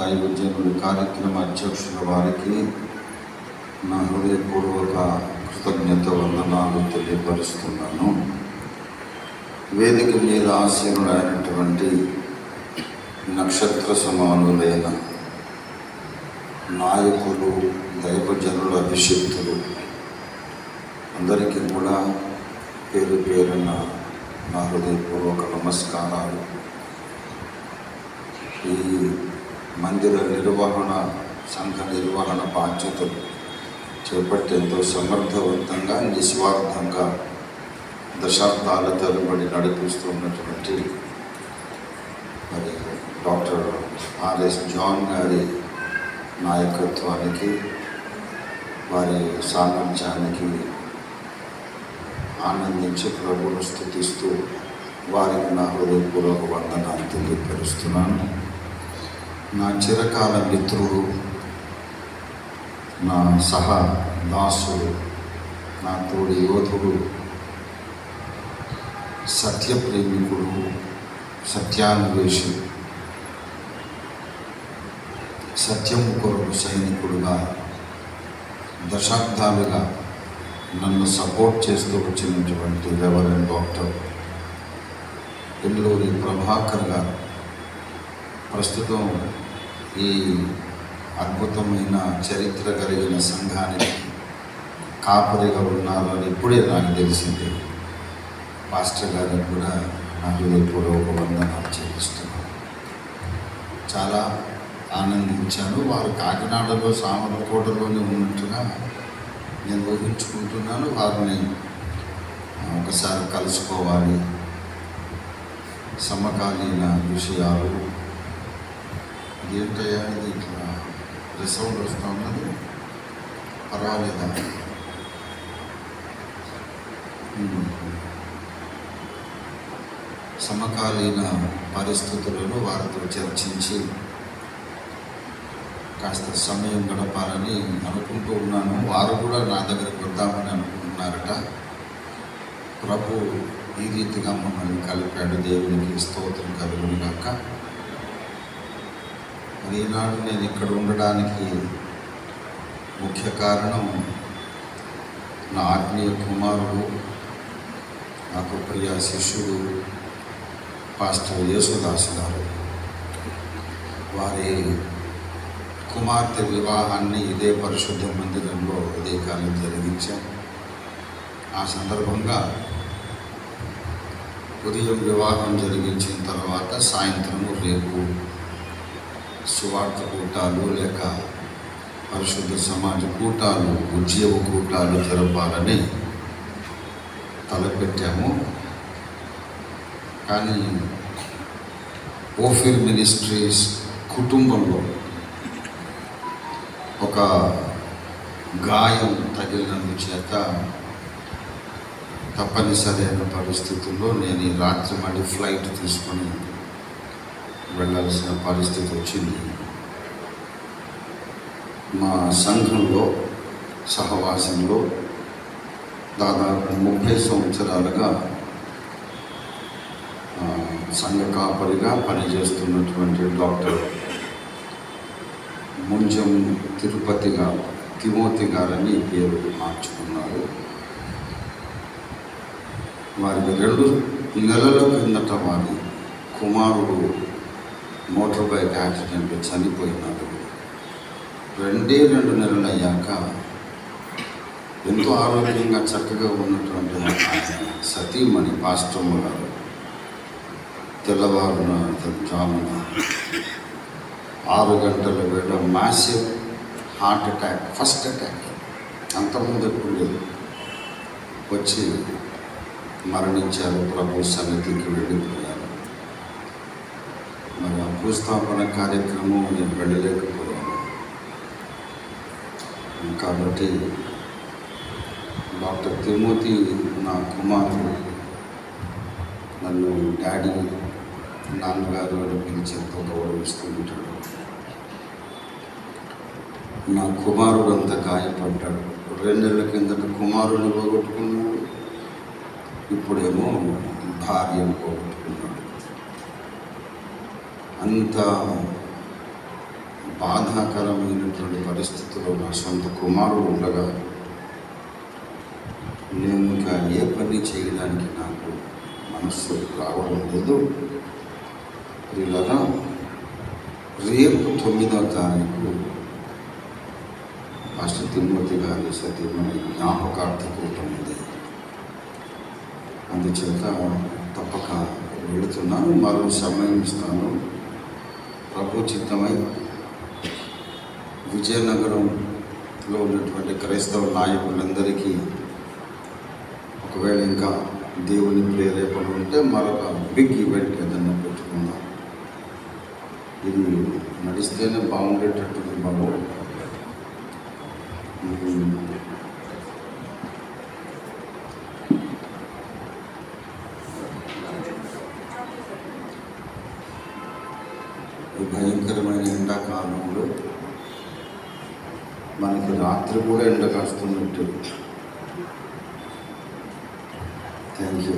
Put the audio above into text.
దైవజనుడు కార్యక్రమ అధ్యక్షుల వారికి నా హృదయపూర్వక కృతజ్ఞత వందనాలు తెలియపరుస్తున్నాను. వేదిక మీద ఆశీనుడైనటువంటి నక్షత్ర సమానులైన నాయకులు దైవజనుల అభిషక్తులు అందరికీ కూడా పేరు పేరున నా హృదయపూర్వక నమస్కారాలు. ఈ మందిర నిర్వహణ సంఘ నిర్వహణ బాధ్యతలు చేపట్టి ఎంతో సమర్థవంతంగా నిస్వార్థంగా దశాబ్దాల తరబడి నడిపిస్తున్నటువంటి మరి డాక్టర్ ఆర్ఎస్ జాన్ గారి నాయకత్వానికి వారి సామర్థ్యానికి ఆనందించి ప్రభువును స్థుతిస్తూ వారికి నా హృదయపూర్వక వందనాలు తెలియపరుస్తున్నాను. నా చిరకాల మిత్రుడు నా సహ దాసుడు నా తోడి యోధుడు సత్యప్రేమికుడు సత్యాన్వేషి సత్యము కొరకు సైనికుడుగా దశాబ్దాలుగా నన్ను సపోర్ట్ చేస్తూ వచ్చినటువంటి రెవరెండ్ డాక్టర్ ఎల్లూరి ప్రభాకర్ గారు. ప్రస్తుతం ఈ అద్భుతమైన చరిత్ర కలిగిన సంఘానికి కాపరిగా ఉన్నారని ఇప్పుడే నాకు తెలిసింది. పాస్టర్ గారికి కూడా నా హృదయపూర్వక వందనాలు చెల్లిస్తున్నాను. చాలా ఆనందించాను. వారు కాకినాడలో సామర్లకోటలోనే ఉన్నట్టుగా నేను ఊహించుకుంటున్నాను. వారిని ఒకసారి కలుసుకోవాలి. సమకాలీన విషయాలు ఏంటయ్యా ఇది ఇట్లా రిసౌండ్ వస్తూ ఉన్నది పర్వాలేదా? ఉమ్. సమకాలీన పరిస్థితులను వారితో చర్చించి కాస్త సమయం గడపాలని అనుకుంటూ ఉన్నాను. వారు కూడా నా దగ్గరికి వద్దామని అనుకుంటున్నారట. ప్రభు ఈ రీతిగా మమ్మల్ని కలిపాడు. దేవునికి స్తోత్రం కలుగును గాక. మరి ఈనాడు నేను ఇక్కడ ఉండడానికి ముఖ్య కారణం నా ఆత్మీయ కుమారుడు నాకు ప్రియ శిష్యుడు పాస్టర్ యేసుదాస్ గారు. వారి కుమార్తె వివాహాన్ని ఇదే పరిశుద్ధ మందిరంలో ఉదయకాలం జరిగించాం. ఆ సందర్భంగా ఉదయం వివాహం జరిగించిన తర్వాత సాయంత్రము రేపు సువార్త కూటాలు లేక పరిశుద్ధ సమాజ కూటాలు ఉద్యోగ కూటాలు జరపాలని తలపెట్టాము. కానీ ఓఫిర్ మినిస్ట్రీస్ కుటుంబంలో ఒక గాయం తగిలినందు చేత తప్పనిసరైన పరిస్థితుల్లో నేను ఈ రాత్రి మళ్ళీ ఫ్లైట్ తీసుకొని వెళ్ళాల్సిన పరిస్థితి వచ్చింది. మా సంఘంలో సహవాసంలో దాదాపు ముప్పై సంవత్సరాలుగా సంఘ కాపరిగా పనిచేస్తున్నటువంటి డాక్టర్ ముంజం తిరుపతి గారు తిమోతి గారని పేరు మార్చుకున్నారు. వారికి రెండు నెలల కిందట వారి కుమారుడు మోటార్ బైక్ యాక్సిడెంట్లో చనిపోయినారు రెండే రెండు నెలలు అయ్యాక ఎంతో ఆరోగ్యంగా చక్కగా ఉన్నటువంటి సతీమణి పాస్టమ్మ గారు తెల్లవారున జామున ఆరు గంటల వేళ massive heart attack first attack అంతకుముందు ఎప్పుడు లేదు. వచ్చి మరణించారు ప్రభు సన్నిధికి వెళ్ళిపోయారు. శంకుస్థాపన కార్యక్రమం నేను వెళ్ళలేకపోయాను. కాబట్టి డాక్టర్ తిమోతి నా కుమారుడు. నన్ను డాడీ నాన్నగారు అని పిలిచేంతో గౌరవిస్తూ ఉంటాడు. నా కుమారుడు అంత గాయపడ్డాడు. రెండేళ్ళ కిందట కుమారుని పోగొట్టుకున్నాడు. ఇప్పుడేమో భార్యను పోగొట్టుకున్నాడు. అంత బాధాకరమైనటువంటి పరిస్థితుల్లో నా సొంత కుమారుడు ఉండగా నేను ఇంకా ఏ పని చేయడానికి నాకు మనస్సు రావడం లేదు. ఇలా రేపు తొమ్మిదవ తారీఖు మాస్టర్ తిరుమతి గారి సతీమణి జ్ఞాపకార్థ కూటం ఉంది. అందుచేత తప్పక వెళుతున్నాను. మరో సమయం ఇస్తాను. ప్రభుచిత్తమై విజయనగరంలో ఉన్నటువంటి క్రైస్తవ నాయకులందరికీ ఒకవేళ ఇంకా దేవుని ప్రేరేపణ ఉంటే మరొక బిగ్ ఈవెంట్ ఏదన్నా పెట్టుకుందాం. ఇది నడిస్తేనే బాగుండేటట్టుంది బాబు మనకి రాత్రి కూడా ఎండ కాస్తున్నట్టు థ్యాంక్ యూ